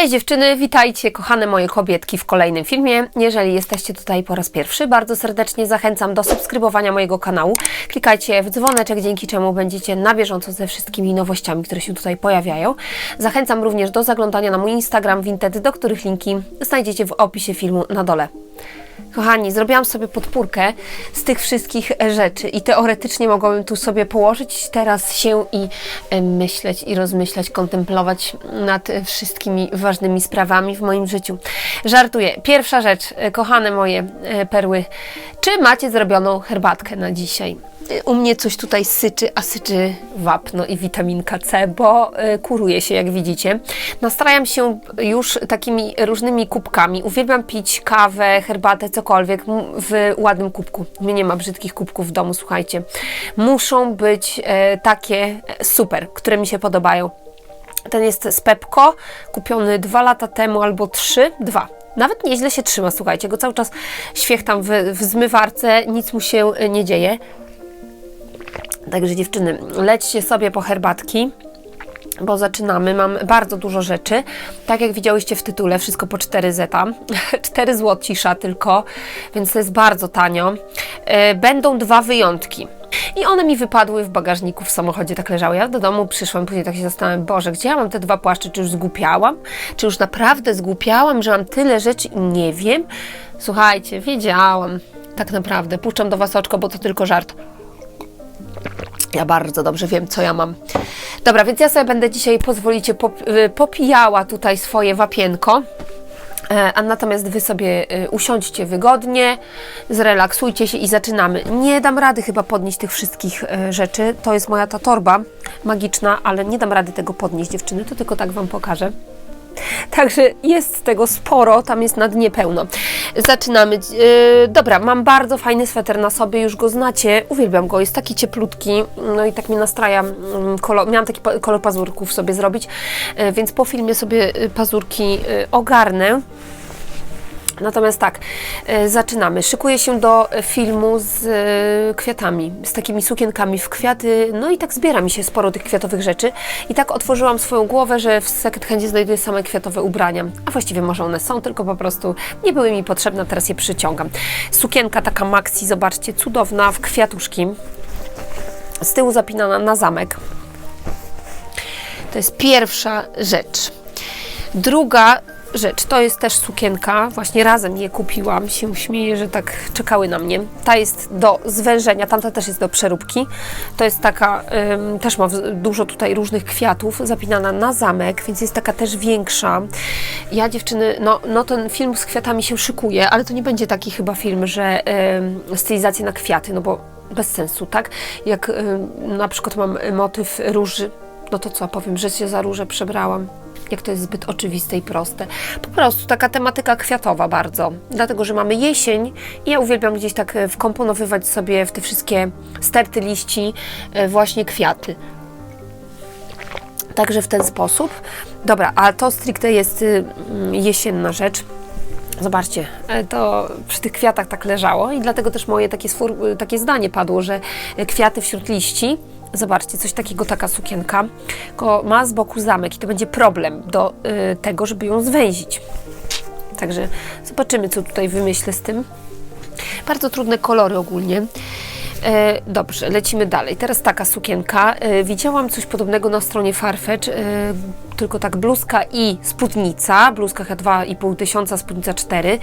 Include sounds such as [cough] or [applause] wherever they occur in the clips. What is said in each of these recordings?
Cześć dziewczyny, witajcie kochane moje kobietki w kolejnym filmie. Jeżeli jesteście tutaj po raz pierwszy, bardzo serdecznie zachęcam do subskrybowania mojego kanału. Klikajcie w dzwoneczek, dzięki czemu będziecie na bieżąco ze wszystkimi nowościami, które się tutaj pojawiają. Zachęcam również do zaglądania na mój Instagram Vinted, do których linki znajdziecie w opisie filmu na dole. Kochani, zrobiłam sobie podpórkę z tych wszystkich rzeczy i teoretycznie mogłabym tu sobie położyć teraz się i myśleć i rozmyślać, kontemplować nad wszystkimi ważnymi sprawami w moim życiu. Żartuję. Pierwsza rzecz, e, kochane moje e, perły, czy macie zrobioną herbatkę na dzisiaj? U mnie coś tutaj syczy, a syczy wapno i witaminka C, bo e, kuruje się, jak widzicie. Nastrajam się już takimi różnymi kubkami. Uwielbiam pić kawę, herbatę, cokolwiek w ładnym kubku. Mnie nie ma brzydkich kubków w domu, słuchajcie. Muszą być e, takie e, super, które mi się podobają. Ten jest z Pepko, kupiony dwa lata temu albo trzy, dwa. Nawet nieźle się trzyma, słuchajcie, go cały czas świechtam w, w zmywarce, nic mu się e, nie dzieje. Także dziewczyny, lećcie sobie po herbatki, bo zaczynamy. Mam bardzo dużo rzeczy. Tak jak widziałyście w tytule, wszystko po 4 zeta. [laughs] 4 złocisza tylko, więc to jest bardzo tanio. E, Będą dwa wyjątki. I one mi wypadły w bagażniku w samochodzie, tak leżały. Ja do domu przyszłam, później tak się zastanawiam, Boże, gdzie ja mam te dwa płaszcze? Czy już zgłupiałam? Czy już naprawdę zgłupiałam, że mam tyle rzeczy i nie wiem? Słuchajcie, wiedziałam. Tak naprawdę. Puszczam do Was oczko, bo to tylko żart. Ja bardzo dobrze wiem, co ja mam. Dobra, więc ja sobie będę dzisiaj, pozwolicie, y, popijała tutaj swoje wapienko. E, A natomiast Wy sobie y, usiądźcie wygodnie, zrelaksujcie się i zaczynamy. Nie dam rady chyba podnieść tych wszystkich e, rzeczy. To jest moja ta torba magiczna, ale nie dam rady tego podnieść, dziewczyny. To tylko tak Wam pokażę. Także jest tego sporo, tam jest na dnie pełno. Zaczynamy. Yy, dobra, mam bardzo fajny sweter na sobie, już go znacie. Uwielbiam go, jest taki cieplutki, no i tak mnie nastraja. mm, Kolor, miałam taki kolor pazurków sobie zrobić, yy, więc po filmie sobie y, pazurki yy, ogarnę. Natomiast tak, e, zaczynamy. Szykuję się do filmu z e, kwiatami, z takimi sukienkami w kwiaty, no i tak zbiera mi się sporo tych kwiatowych rzeczy. I tak otworzyłam swoją głowę, że w second handzie znajduję same kwiatowe ubrania. A właściwie może one są, tylko po prostu nie były mi potrzebne, teraz je przyciągam. Sukienka taka maxi, zobaczcie, cudowna, w kwiatuszki. Z tyłu zapinana na zamek. To jest pierwsza rzecz. Druga rzecz, to jest też sukienka, właśnie razem je kupiłam, się śmieję, że tak czekały na mnie. Ta jest do zwężenia, tamta też jest do przeróbki. To jest taka, ym, też ma dużo tutaj różnych kwiatów, zapinana na zamek, więc jest taka też większa. Ja dziewczyny, no, no ten film z kwiatami się szykuje, ale to nie będzie taki chyba film, że ym, stylizacja na kwiaty, no bo bez sensu, tak? Jak ym, na przykład mam motyw róży, no to co, powiem, że się za różę przebrałam. Jak to jest zbyt oczywiste i proste. Po prostu taka tematyka kwiatowa bardzo. Dlatego, że mamy jesień i ja uwielbiam gdzieś tak e, wkomponowywać sobie w te wszystkie sterty liści e, właśnie kwiaty. Także w ten sposób. Dobra, a to stricte jest y, mm, jesienna rzecz. Zobaczcie, e, to przy tych kwiatach tak leżało i dlatego też moje takie, takie zdanie padło, że kwiaty wśród liści, zobaczcie, coś takiego, taka sukienka, tylko ma z boku zamek i to będzie problem do y, tego, żeby ją zwęzić. Także zobaczymy, co tutaj wymyślę z tym. Bardzo trudne kolory ogólnie. E, dobrze, lecimy dalej. Teraz taka sukienka. E, widziałam coś podobnego na stronie Farfetch, e, tylko tak bluzka i spódnica. Bluzka chyba 2,5 tysiąca, spódnica 4.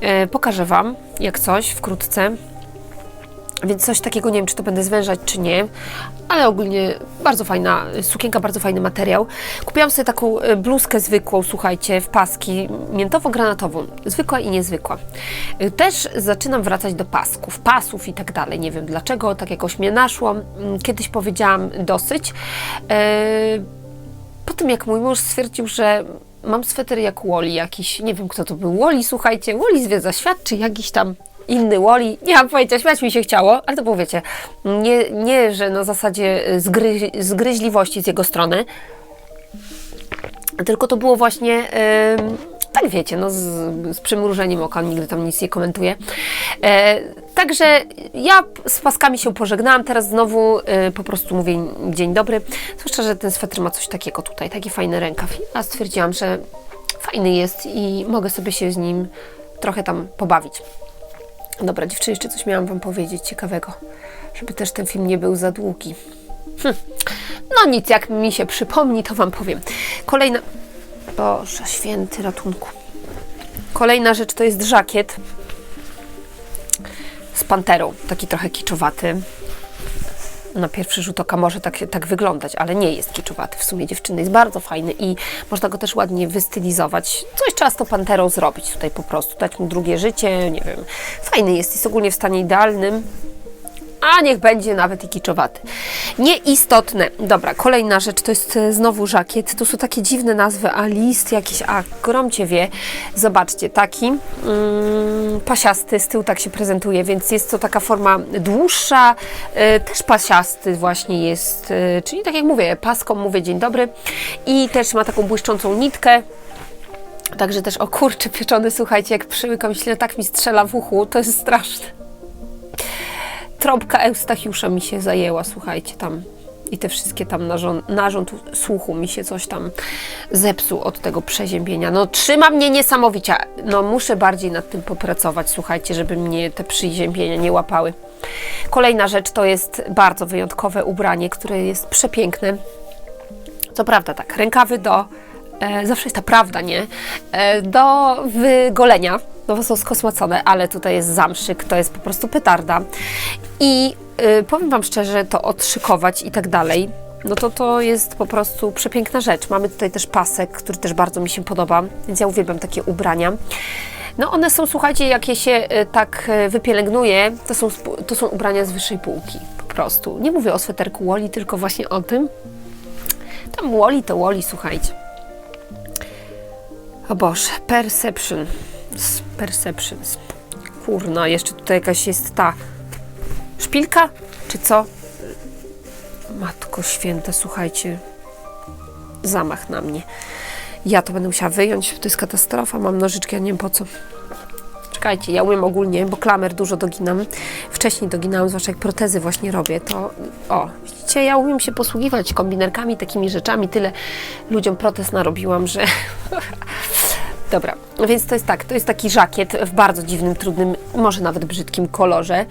E, pokażę Wam, jak coś, wkrótce. Więc coś takiego, nie wiem, czy to będę zwężać, czy nie, ale ogólnie bardzo fajna sukienka, bardzo fajny materiał. Kupiłam sobie taką e, bluzkę zwykłą, słuchajcie, w paski, miętowo-granatową, zwykła i niezwykła. E, Też zaczynam wracać do pasków, pasów i tak dalej, nie wiem dlaczego, tak jakoś mnie naszło. Mm, Kiedyś powiedziałam dosyć. E, po tym jak mój mąż stwierdził, że mam sweter jak Wally jakiś, nie wiem kto to był, Wally, słuchajcie, Wally zwiedza świat, czy jakiś tam inny Wally, nie mam pojęcia, śmiać mi się chciało, ale to było, wiecie, nie, nie że na zasadzie zgry, zgryźliwości z jego strony, tylko to było właśnie, em, tak wiecie, no z, z przymrużeniem oka, nigdy tam nic nie komentuję. E, także ja z paskami się pożegnałam, teraz znowu e, po prostu mówię dzień dobry, zwłaszcza, że ten sweter ma coś takiego tutaj, taki fajny rękaw. A stwierdziłam, że fajny jest i mogę sobie się z nim trochę tam pobawić. Dobra, dziewczyny, jeszcze coś miałam Wam powiedzieć ciekawego, żeby też ten film nie był za długi. Hm. No nic, jak mi się przypomni, to Wam powiem. Kolejna... Boże, święty ratunku. Kolejna rzecz to jest żakiet z panterą, taki trochę kiczowaty. Na pierwszy rzut oka może tak, tak wyglądać, ale nie jest kiczowaty. W sumie dziewczyny jest bardzo fajny i można go też ładnie wystylizować. Coś trzeba z tą panterą zrobić tutaj po prostu, dać mu drugie życie, nie wiem. Fajny jest, jest ogólnie w stanie idealnym. A niech będzie nawet i kiczowaty. Nieistotne. Dobra, kolejna rzecz to jest e, znowu żakiet. Tu są takie dziwne nazwy, a list jakiś, a gromcie wie. Zobaczcie, taki mm, pasiasty, z tyłu tak się prezentuje, więc jest to taka forma dłuższa, e, też pasiasty właśnie jest, e, czyli tak jak mówię, paską mówię dzień dobry i też ma taką błyszczącą nitkę. Także też, o kurczę, pieczony, słuchajcie, jak przyłykam ślę, tak mi strzela w uchu, to jest straszne trąbka Eustachiusza mi się zajęła, słuchajcie, tam i te wszystkie tam narząd, narząd słuchu mi się coś tam zepsuł od tego przeziębienia. No trzyma mnie niesamowicie. No muszę bardziej nad tym popracować, słuchajcie, żeby mnie te przeziębienia nie łapały. Kolejna rzecz to jest bardzo wyjątkowe ubranie, które jest przepiękne. Co prawda tak, rękawy do e, zawsze jest ta prawda, nie? E, do wygolenia, no są skosmacone, ale tutaj jest zamszyk, to jest po prostu petarda. I y, powiem Wam szczerze, to odszykować i tak dalej, no to to jest po prostu przepiękna rzecz. Mamy tutaj też pasek, który też bardzo mi się podoba, więc ja uwielbiam takie ubrania. No one są, słuchajcie, jak je się y, tak y, wypielęgnuje, to są, to są ubrania z wyższej półki, po prostu. Nie mówię o sweterku Woli, tylko właśnie o tym. Tam Woli to Woli, słuchajcie. O Boże, Perception. Perceptions. Kurna, jeszcze tutaj jakaś jest ta szpilka, czy co? Matko święta, słuchajcie. Zamach na mnie. Ja to będę musiała wyjąć, to jest katastrofa. Mam nożyczki, a nie wiem po co. Czekajcie, ja umiem ogólnie, bo klamer dużo doginam. Wcześniej doginałam, zwłaszcza jak protezy właśnie robię, to o, widzicie, ja umiem się posługiwać kombinerkami, takimi rzeczami. Tyle ludziom protez narobiłam, że... [laughs] Dobra, więc to jest tak, to jest taki żakiet w bardzo dziwnym, trudnym, może nawet brzydkim kolorze.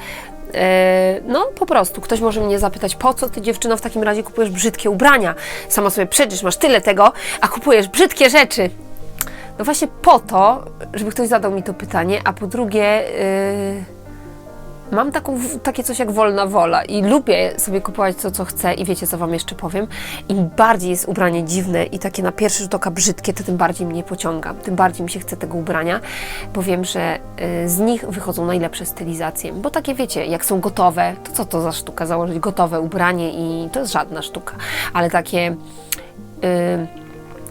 E, No, po prostu. Ktoś może mnie zapytać, po co ty dziewczyno w takim razie kupujesz brzydkie ubrania? Sama sobie przecież masz tyle tego, a kupujesz brzydkie rzeczy. No właśnie po to, żeby ktoś zadał mi to pytanie, a po drugie, yy, mam taką, takie coś jak wolna wola i lubię sobie kupować to, co chcę i wiecie, co Wam jeszcze powiem. Im bardziej jest ubranie dziwne i takie na pierwszy rzut oka brzydkie, to tym bardziej mnie pociąga, tym bardziej mi się chce tego ubrania, bo wiem, że y, z nich wychodzą najlepsze stylizacje. Bo takie wiecie, jak są gotowe, to co to za sztuka założyć gotowe ubranie i to jest żadna sztuka, ale takie... y,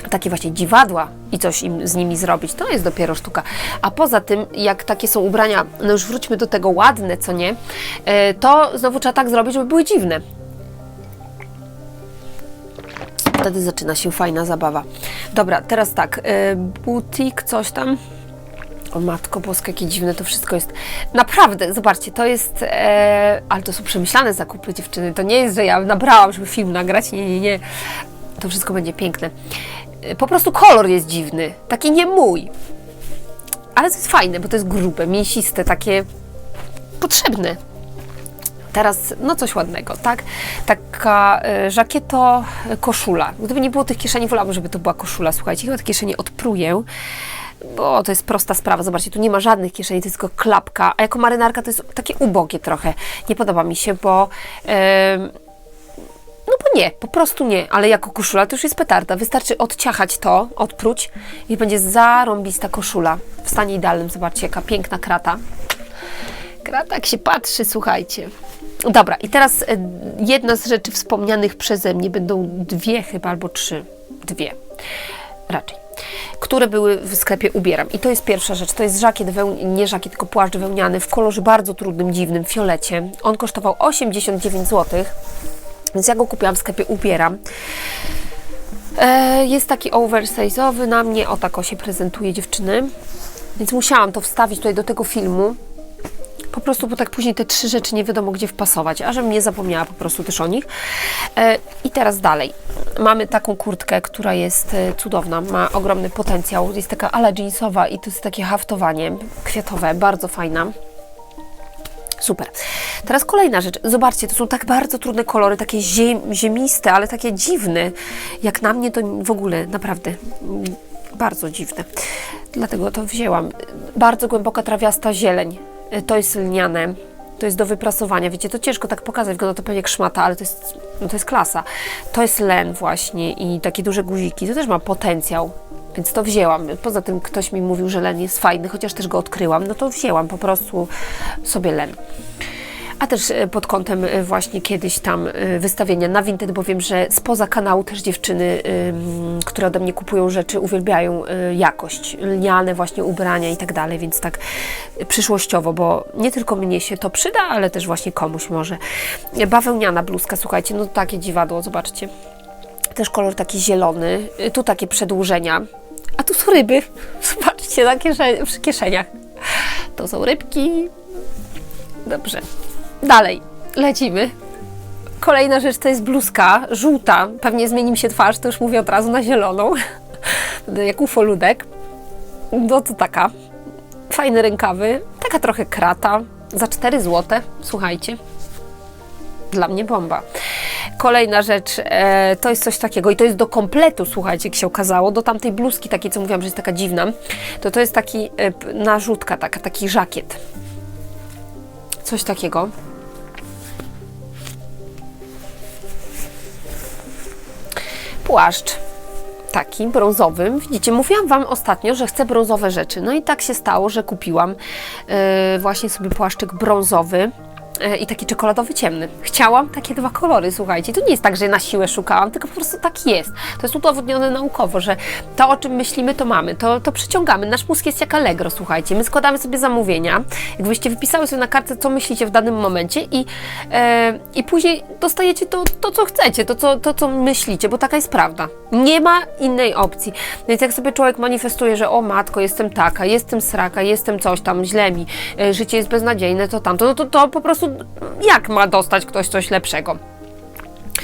takie właśnie dziwadła i coś im z nimi zrobić, to jest dopiero sztuka. A poza tym, jak takie są ubrania, no już wróćmy do tego ładne, co nie, e, to znowu trzeba tak zrobić, żeby były dziwne. Wtedy zaczyna się fajna zabawa. Dobra, teraz tak, e, butik, coś tam. O matko boska, jakie dziwne to wszystko jest. Naprawdę, zobaczcie, to jest, e, ale to są przemyślane zakupy dziewczyny. To nie jest, że ja nabrałam, żeby film nagrać, nie, nie, nie. To wszystko będzie piękne. E, Po prostu kolor jest dziwny, taki nie mój. Ale to jest fajne, bo to jest grube, mięsiste, takie potrzebne. Teraz, no coś ładnego, tak? Taka y, żakieto, y, koszula. Gdyby nie było tych kieszeni, wolałabym, żeby to była koszula. Słuchajcie, chyba te kieszenie odpruję, bo to jest prosta sprawa. Zobaczcie, tu nie ma żadnych kieszeni, to jest tylko klapka. A jako marynarka to jest takie ubogie trochę. Nie podoba mi się, bo... ym, no bo nie, po prostu nie, ale jako koszula to już jest petarda. Wystarczy odciachać to, odpróć i będzie zarąbista koszula. W stanie idealnym, zobaczcie, jaka piękna krata. Krata jak się patrzy, słuchajcie. Dobra, i teraz e, jedna z rzeczy wspomnianych przeze mnie, będą dwie chyba, albo trzy. Dwie, raczej. Które były w sklepie Ubieram. I to jest pierwsza rzecz. To jest żakiet, nie żakiet, tylko płaszcz wełniany w kolorze bardzo trudnym, dziwnym, fiolecie. On kosztował 89 zł. Więc ja go kupiłam w sklepie Ubieram. E, jest taki oversize'owy na mnie. O, tak o się prezentuje dziewczyny. Więc musiałam to wstawić tutaj do tego filmu. Po prostu, bo tak później te trzy rzeczy nie wiadomo gdzie wpasować, a żebym nie zapomniała po prostu też o nich. E, I teraz dalej. Mamy taką kurtkę, która jest e, cudowna, ma ogromny potencjał. Jest taka ala jeansowa i to jest takie haftowanie kwiatowe, bardzo fajna. Super. Teraz kolejna rzecz. Zobaczcie, to są tak bardzo trudne kolory, takie ziem, ziemiste, ale takie dziwne. Jak na mnie to w ogóle naprawdę bardzo dziwne. Dlatego to wzięłam. Bardzo głęboka trawiasta zieleń. To jest lniane. To jest do wyprasowania. Wiecie, to ciężko tak pokazać, wygląda to pewnie jak szmata, ale to jest, no to jest klasa. To jest len właśnie i takie duże guziki. To też ma potencjał. Więc to wzięłam. Poza tym ktoś mi mówił, że len jest fajny, chociaż też go odkryłam. No to wzięłam po prostu sobie len. A też e, pod kątem e, właśnie kiedyś tam e, wystawienia na Vinted, bo wiem, że spoza kanału też dziewczyny, które ode mnie kupują rzeczy, uwielbiają jakość, lniane właśnie ubrania i tak dalej, więc tak przyszłościowo, bo nie tylko mnie się to przyda, ale też właśnie komuś może. Bawełniana bluzka, słuchajcie, no takie dziwadło, zobaczcie. Też kolor taki zielony, y, tu takie przedłużenia, a tu są ryby. [laughs] Zobaczcie, na kieszeni, przy kieszeniach. To są rybki. Dobrze. Dalej, lecimy. Kolejna rzecz to jest bluzka żółta. Pewnie zmieni mi się twarz, to już mówię od razu na zieloną. [laughs] Jak ufoludek. No to taka. Fajne rękawy. Taka trochę krata. Za 4 zł. Słuchajcie. Dla mnie bomba. Kolejna rzecz, e, to jest coś takiego i to jest do kompletu, słuchajcie, jak się okazało, do tamtej bluzki takiej, co mówiłam, że jest taka dziwna, to to jest taki e, narzutka, taka, taki żakiet. Coś takiego. Płaszcz. Taki brązowy. Widzicie, mówiłam Wam ostatnio, że chcę brązowe rzeczy. No i tak się stało, że kupiłam e, właśnie sobie płaszczyk brązowy i taki czekoladowy ciemny. Chciałam takie dwa kolory, słuchajcie. To nie jest tak, że na siłę szukałam, tylko po prostu tak jest. To jest udowodnione naukowo, że to, o czym myślimy, to mamy. To, to przyciągamy. Nasz mózg jest jak Allegro, słuchajcie. My składamy sobie zamówienia. Jakbyście wypisały sobie na kartce, co myślicie w danym momencie i, e, i później dostajecie to, to, co chcecie, to co, to, co myślicie, bo taka jest prawda. Nie ma innej opcji. Więc jak sobie człowiek manifestuje, że o matko, jestem taka, jestem sraka, jestem coś tam, źle mi, e, życie jest beznadziejne, to tamto, no to, to po prostu jak ma dostać ktoś coś lepszego?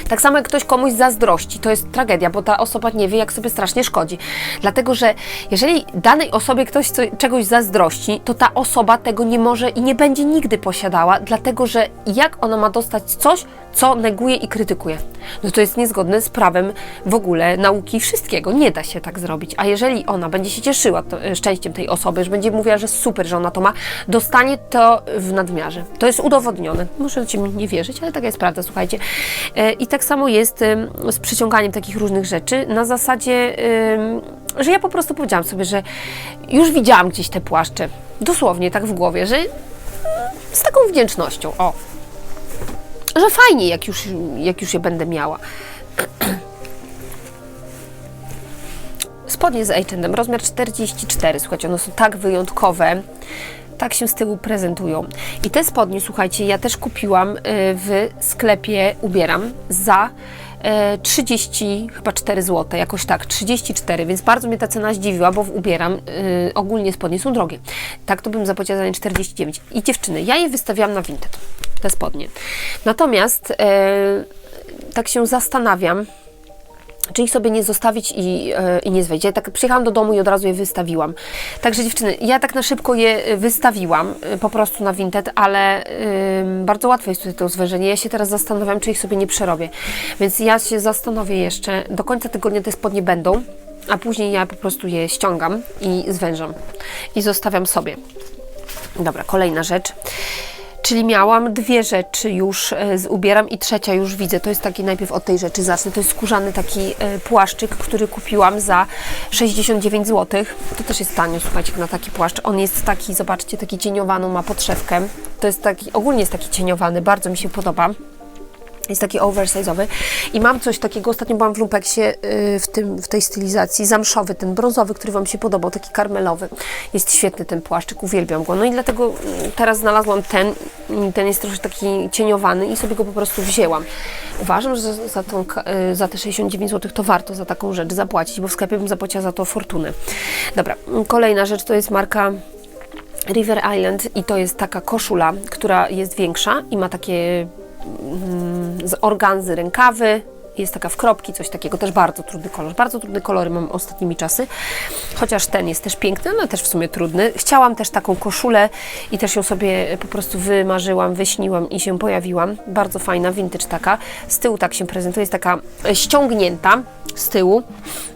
Tak samo jak ktoś komuś zazdrości, to jest tragedia, bo ta osoba nie wie, jak sobie strasznie szkodzi. Dlatego, że jeżeli danej osobie ktoś co, czegoś zazdrości, to ta osoba tego nie może i nie będzie nigdy posiadała, dlatego że jak ona ma dostać coś, co neguje i krytykuje? No to jest niezgodne z prawem w ogóle nauki wszystkiego. Nie da się tak zrobić. A jeżeli ona będzie się cieszyła to, e, szczęściem tej osoby, że będzie mówiła, że super, że ona to ma, dostanie to w nadmiarze. To jest udowodnione. Możecie mi nie wierzyć, ale taka jest prawda, słuchajcie. E, I tak samo jest z przyciąganiem takich różnych rzeczy na zasadzie, że ja po prostu powiedziałam sobie, że już widziałam gdzieś te płaszcze, dosłownie tak w głowie, że z taką wdzięcznością, o, że fajnie, jak już, jak już je będę miała. Spodnie z H&M, rozmiar 44, słuchajcie, one są tak wyjątkowe, tak się z tyłu prezentują. I te spodnie, słuchajcie, ja też kupiłam y, w sklepie Ubieram za y, 30, chyba 4 zł, jakoś tak, 34, więc bardzo mnie ta cena zdziwiła, bo w Ubieram y, ogólnie spodnie są drogie. Tak to bym zapłaciła za nie 49. I dziewczyny, ja je wystawiałam na Vinted, te spodnie. Natomiast y, tak się zastanawiam, czy ich sobie nie zostawić i, e, i nie zwejść. Ja tak przyjechałam do domu i od razu je wystawiłam. Także dziewczyny, ja tak na szybko je e, wystawiłam, e, po prostu na Vinted, ale ym, bardzo łatwe jest tutaj to zwężenie. Ja się teraz zastanawiam, czy ich sobie nie przerobię. Więc ja się zastanowię jeszcze, do końca tygodnia te spodnie będą, a później ja po prostu je ściągam i zwężam. I zostawiam sobie. Dobra, kolejna rzecz. Czyli miałam dwie rzeczy już e, z ubieram i trzecia już widzę. To jest taki najpierw od tej rzeczy zacznę. To jest skórzany taki e, płaszczyk, który kupiłam za 69 zł. To też jest tanio, słuchajcie, na taki płaszcz. On jest taki, zobaczcie, taki cieniowaną ma podszewkę. To jest taki, ogólnie jest taki cieniowany, bardzo mi się podoba. Jest taki oversize'owy i mam coś takiego, ostatnio byłam w lumpeksie yy, w, tym, w tej stylizacji, zamszowy, ten brązowy, który Wam się podobał, taki karmelowy. Jest świetny ten płaszczyk, uwielbiam go. No i dlatego mm, teraz znalazłam ten, i ten jest troszkę taki cieniowany i sobie go po prostu wzięłam. Uważam, że za, tą, yy, za te 69 zł to warto za taką rzecz zapłacić, bo w sklepie bym zapłaciła za to fortunę. Dobra, mm, kolejna rzecz to jest marka River Island i to jest taka koszula, która jest większa i ma takie mm, z organzy rękawy. Jest taka w kropki, coś takiego, też bardzo trudny kolor. Bardzo trudne kolory mam ostatnimi czasy, chociaż ten jest też piękny, ale też w sumie trudny. Chciałam też taką koszulę i też ją sobie po prostu wymarzyłam, wyśniłam i się pojawiłam. Bardzo fajna, vintage taka. Z tyłu tak się prezentuje, jest taka ściągnięta z tyłu.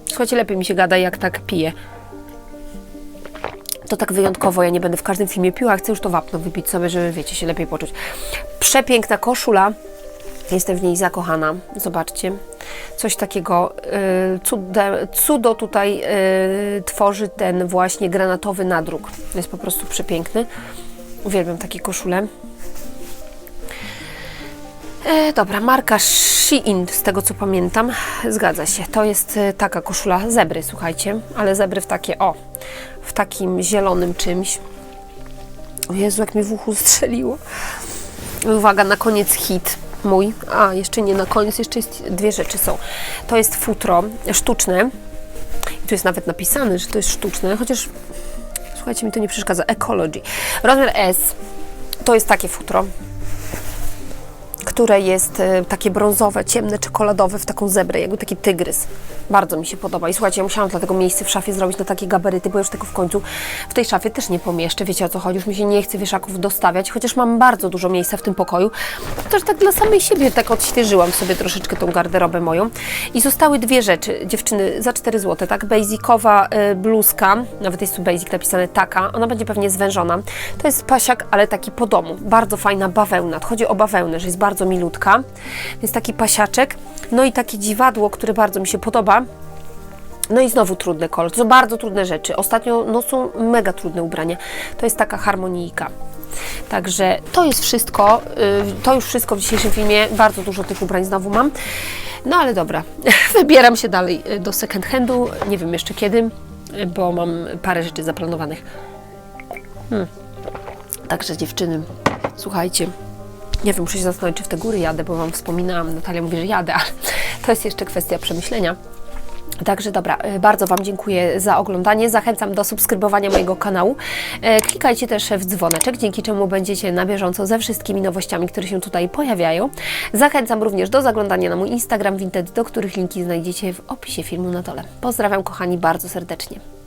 Słuchajcie, lepiej mi się gada, jak tak piję to tak wyjątkowo, ja nie będę w każdym filmie piła, chcę już to wapno wypić sobie, żeby, wiecie, się lepiej poczuć. Przepiękna koszula, jestem w niej zakochana, zobaczcie. Coś takiego, y, cude, cudo tutaj y, tworzy ten właśnie granatowy nadruk. Jest po prostu przepiękny. Uwielbiam takie koszule. E, dobra, marka Shein, z tego co pamiętam, zgadza się. To jest e, taka koszula zebry, słuchajcie, ale zebry w takie, o, w takim zielonym czymś. O Jezu, jak mi w uchu strzeliło. Uwaga, na koniec hit mój. A, jeszcze nie na koniec, jeszcze jest, dwie rzeczy są. To jest futro sztuczne. I tu jest nawet napisane, że to jest sztuczne, chociaż słuchajcie, mi to nie przeszkadza. Ecology. Rozmiar S to jest takie futro które jest e, takie brązowe, ciemne, czekoladowe w taką zebrę, jakby taki tygrys. Bardzo mi się podoba. I słuchajcie, ja musiałam dlatego miejsce w szafie zrobić na takie gabaryty, bo już tego w końcu w tej szafie też nie pomieszczę. Wiecie o co chodzi? Już mi się nie chce wieszaków dostawiać, chociaż mam bardzo dużo miejsca w tym pokoju. Też tak dla samej siebie tak odświeżyłam sobie troszeczkę tą garderobę moją. I zostały dwie rzeczy, dziewczyny, za 4 zł, tak? Basicowa y, bluzka, nawet jest tu basic napisane taka, ona będzie pewnie zwężona. To jest pasiak, ale taki po domu. Bardzo fajna bawełna. Chodzi o bawełnę, że jest bardzo milutka. Więc taki pasiaczek. No i takie dziwadło, które bardzo mi się podoba. No i znowu trudny kolor. Są bardzo trudne rzeczy. Ostatnio no, są mega trudne ubrania. To jest taka harmonijka. Także to jest wszystko. y, To już wszystko w dzisiejszym filmie. Bardzo dużo tych ubrań znowu mam. No ale dobra. [laughs] Wybieram się dalej y, do second handu. Nie wiem jeszcze kiedy, bo mam parę rzeczy zaplanowanych. Hmm. Także dziewczyny, słuchajcie, nie wiem, muszę się zastanowić, czy w te góry jadę, bo Wam wspominałam, Natalia mówi, że jadę, [laughs] ale to jest jeszcze kwestia przemyślenia. Także dobra, y, bardzo Wam dziękuję za oglądanie. Zachęcam do subskrybowania mojego kanału. E, Klikajcie też w dzwoneczek, dzięki czemu będziecie na bieżąco ze wszystkimi nowościami, które się tutaj pojawiają. Zachęcam również do zaglądania na mój Instagram Vinted, do których linki znajdziecie w opisie filmu na dole. Pozdrawiam kochani bardzo serdecznie.